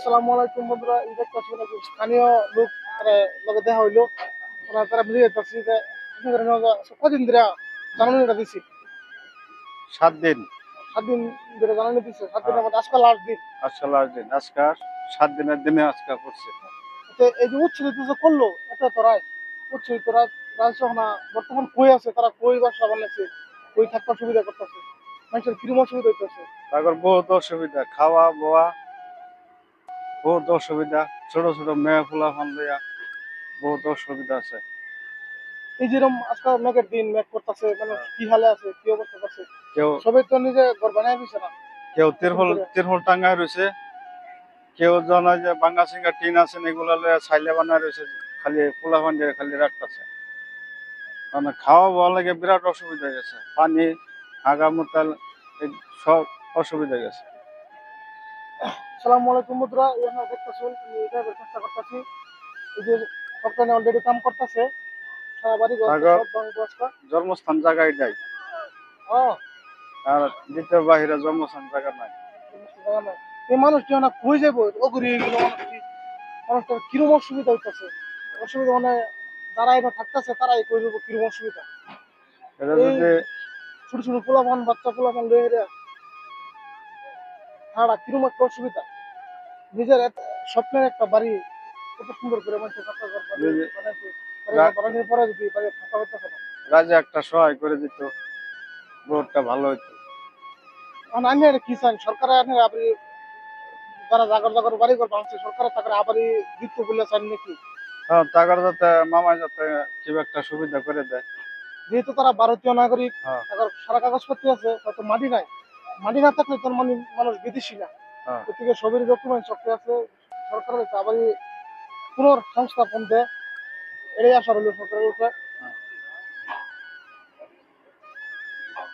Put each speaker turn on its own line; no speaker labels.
আসসালামু আলাইকুম বন্ধুরা এই স্থানীয় লোক তারা লগে দেখা হইল। ওরা তারা বুঝে যাচ্ছি যে কদিন ধরে জানানোটা দিছি।
সাত দিন।
সাত দিন ধরে জানানো দিচ্ছে সাত দিনের মধ্যে আজকাল লাস্ট দিন।
আজকে লাস্ট দিন। আজকে সাত দিনের দিনে আজকে করছে।
এই যে উচ্ছেদ যে করল তো রায় রায় রাজসহনা বর্তমান কই আছে তারা কই বাসা বানাইছে কই থাকবার সুবিধা করতেছে? মানুষের কিরম অসুবিধা হইতেছে?
তারপর বহুত অসুবিধা খাওয়া বোয়া বহুত অসুবিধা ছোট ছোট মেয়ে ফুলা ফান লইয়া বহুত অসুবিধা আছে।
এই যেরকম আজকাল মেঘের দিন মেঘ করতেছে মানে কি হালে আছে কি অবস্থা আছে
কেউ
সবাই তো নিজে ঘর বানাই দিছে না।
কেউ তিরহল তিরহল টাঙ্গায় রয়েছে কেউ জানা যে বাঙ্গা সিঙ্গা টিন আছে এগুলা লইয়া ছাইলে বানায় রয়েছে খালি ফুলা ফান খালি রাখতেছে। মানে খাওয়া বোয়া লাগে বিরাট অসুবিধা হয়ে গেছে। পানি আগা মোতাল সব অসুবিধা হয়ে গেছে।
সালাম আলাইকুম বন্ধুরা এখানে দেখতেছেন আমি এটা চেষ্টা করতেছি। এই যে সপ্তাহে অলরেডি কাম করতেছে সারা বাড়ি
জন্মস্থান জায়গায় যাই
হ্যাঁ
আর দ্বিতীয় বাহিরে জন্মস্থান জায়গা নাই।
জায়গা। এই মানুষটি না কই যাব ওগুলি এগুলো মানুষটি। মানুষটার কিরম অসুবিধা হইতেছে? অসুবিধা মানে যারা এটা থাকতেছে তারাই কই যাব কিরম অসুবিধা? ছোট ছোট পোলাপান বাচ্চা পোলাপান লয়ে হাড়া কিরম একটা অসুবিধা। নিজের স্বপ্নের একটা বাড়ি কত সুন্দর করে মানুষের বানানোর পরে যদি
রাজা একটা সহায় করে দিত বোর্ডটা ভালো হইতো।
এখন আমি আর কি চাই সরকারে আপনি আপনি যারা জাগর জাগর বাড়ি ঘর ভাঙছে সরকারের তাকে আবারই দিত বলে চান নাকি?
হ্যাঁ টাকার যাতে মামা যাতে কি একটা সুবিধা করে দেয়।
যেহেতু তারা ভারতীয় নাগরিক
হ্যাঁ।
তাদের সারা কাগজপত্র আছে হয়তো মাটি নাই। মাটি না থাকলে তোর মানে মানুষ বিদেশি না। গতিকে সবেরই ডকুমেন্ট সক্রিয় আছে সরকারের আবার পুনর সংস্থাপন দেয় এটাই আশা রইল সরকারের উপরে।